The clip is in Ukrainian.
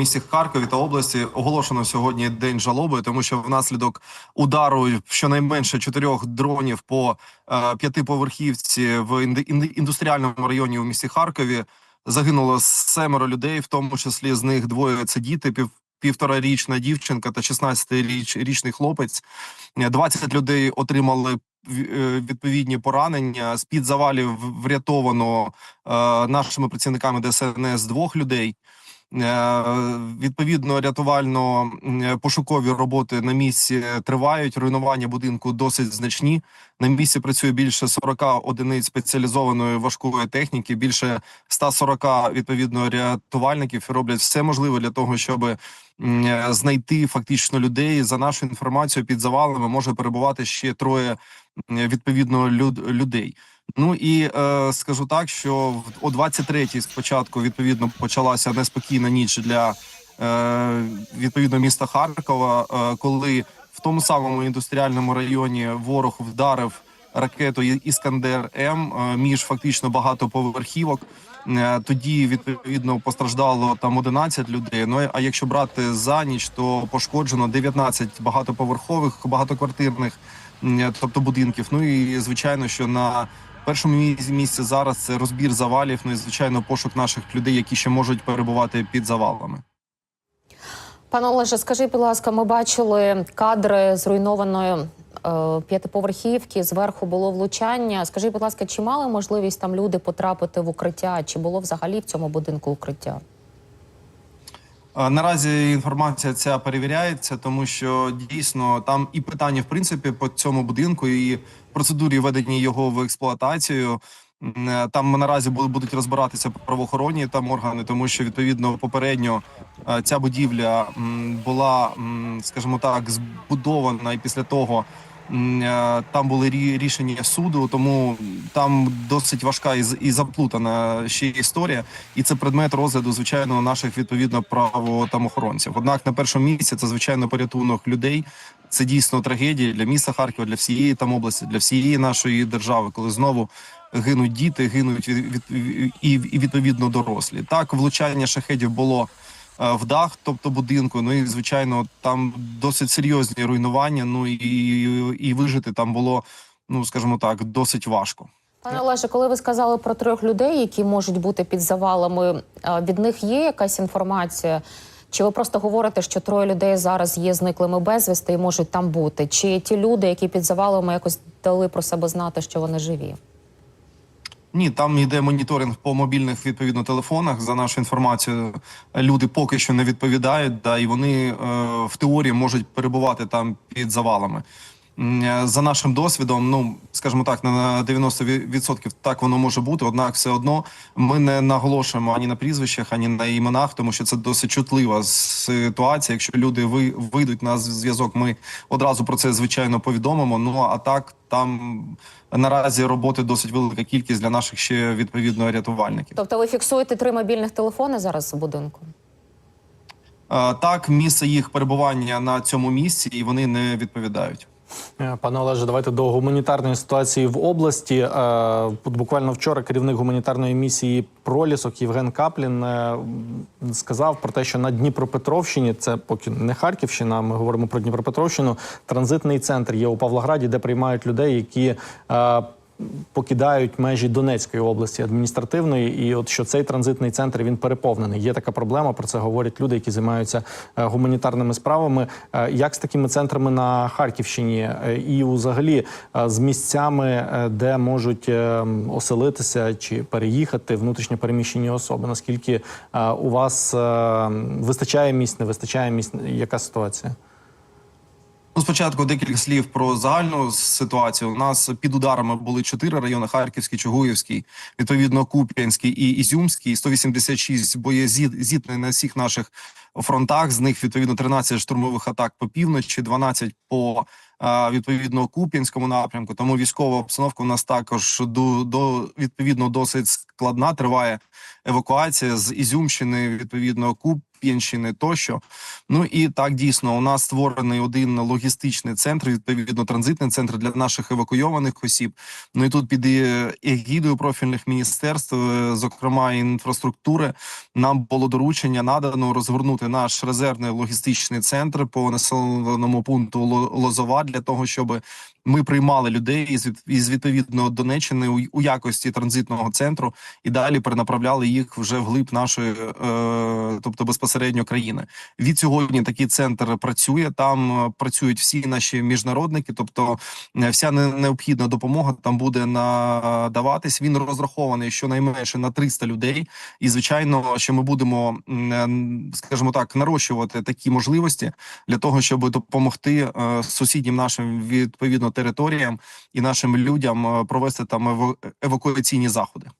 місті Харкові та області оголошено сьогодні день жалоби, тому що внаслідок удару щонайменше чотирьох дронів по е, п'ятиповерхівці в індустріальному районі у місті Харкові загинуло семеро людей, в тому числі з них двоє це діти, пів півторарічна дівчинка та 16-річний хлопець. Е, 20 людей отримали е, відповідні поранення. З під завалів врятовано е, нашими працівниками ДСНС двох людей. Е, Відповідно, рятувально-пошукові роботи на місці тривають. Руйнування будинку досить значні. На місці працює більше 40 одиниць спеціалізованої важкої техніки, більше 140 відповідно рятувальників роблять все можливе для того, щоб е, знайти фактично людей. За нашу інформацію під завалами може перебувати ще троє відповідно людей. Ну і е, скажу так, що о 23-й спочатку відповідно почалася неспокійна ніч для е, відповідно міста Харкова, е, коли в тому самому індустріальному районі ворог вдарив ракету «І- Іскандер М е, між фактично багатоповерхівок. Е, Тоді відповідно постраждало там 11 людей. Ну а якщо брати за ніч, то пошкоджено 19 багатоповерхових багатоквартирних, м, тобто будинків. Ну і звичайно, що на першому місці- зараз це розбір завалів. Ну і звичайно, пошук наших людей, які ще можуть перебувати під завалами. Пане Олеже, скажіть, будь ласка, ми бачили кадри зруйнованої е, п'ятиповерхівки. Зверху було влучання. Скажіть, будь ласка, чи мали можливість там люди потрапити в укриття? Чи було взагалі в цьому будинку укриття? А, Наразі інформація ця перевіряється, тому що дійсно там і питання в принципі по цьому будинку, і процедурі введення його в експлуатацію. Е, Там наразі бу- будуть розбиратися правоохоронні там органи, тому що відповідно попередньо е, ця будівля була, скажімо так, збудована, і після того е, там були рі- рішення суду, тому там досить важка і заплутана ще історія і це предмет розгляду звичайно наших відповідно право там охоронців. Однак на першому місці це звичайно порятунок людей. Це дійсно трагедія для міста Харкова, для всієї там області, для всієї нашої держави, коли знову гинуть діти, гинуть від, від, і, і відповідно дорослі. Так, влучання шахедів було е, в дах, тобто будинку. Ну і звичайно, там досить серйозні руйнування. Ну і, і вижити там було, ну скажімо так, досить важко. Пане Олеже, коли ви сказали про трьох людей, які можуть бути під завалами, е, від них є якась інформація? Чи ви просто говорите, що троє людей зараз є зниклими безвісти і можуть там бути? Чи ті люди, які під завалами якось дали про себе знати, що вони живі? Ні, там йде моніторинг по мобільних відповідно телефонах. За нашу інформацію, люди поки що не відповідають, да, і вони е, в теорії можуть перебувати там під завалами. Е, За нашим досвідом, ну скажімо так, на 90% так воно може бути. Однак, все одно ми не наголошуємо ані на прізвищах, ані на іменах, тому що це досить чутлива ситуація. Якщо люди ви вийдуть на зв'язок, ми одразу про це звичайно повідомимо. Ну а так там наразі роботи досить велика кількість для наших ще відповідно рятувальників. Тобто ви фіксуєте три мобільних телефони зараз у будинку? Е, Так, місце їх перебування на цьому місці, і вони не відповідають. Е, Пане Олеже, давайте до гуманітарної ситуації в області. Е, Буквально вчора керівник гуманітарної місії Пролісок Євген Каплін е, сказав про те, що на Дніпропетровщині це поки не Харківщина. Ми говоримо про Дніпропетровщину. Транзитний центр є у Павлограді, де приймають людей, які. Покидають межі Донецької області адміністративної, і от що цей транзитний центр він переповнений. Є така проблема. Про це говорять люди, які займаються е, гуманітарними справами. Е, Як з такими центрами на Харківщині е, і взагалі з місцями, де можуть оселитися чи переїхати внутрішньо переміщені особи? Наскільки у вас вистачає місць, не вистачає місць? Яка ситуація? Ну, спочатку декілька слів про загальну ситуацію. У нас під ударами були чотири райони: Харківський, Чугуївський, відповідно Куп'янський і Ізюмський. 186 боєзіткнень на всіх наших фронтах. З них відповідно 13 штурмових атак по півночі, 12 по відповідно Куп'янському напрямку. Тому військова обстановка у нас також до, до відповідно досить складна. Триває евакуація з Ізюмщини, відповідно Куп'янщини тощо. Ну і так дійсно у нас створений один логістичний центр, відповідно транзитний центр для наших евакуйованих осіб. Ну і тут під е, егідою профільних міністерств, е, зокрема інфраструктури, нам було доручення надано розгорнути наш резервний логістичний центр по населеному пункту Ло- Лозова для того, щоб ми приймали людей із із відповідно Донеччини у, у якості транзитного центру і далі перенаправляли їх вже вглиб нашої, е, тобто безпосередньо країни. Від сьогодні такий центр працює. Там е, працюють всі наші міжнародники, тобто е, вся не- необхідна допомога там буде надаватись. Він розрахований щонайменше на 300 людей. І звичайно, що ми будемо, е, скажімо так, нарощувати такі можливості для того, щоб допомогти сусіднім нашим відповідно територіям і нашим людям е, провести там евакуаційні заходи.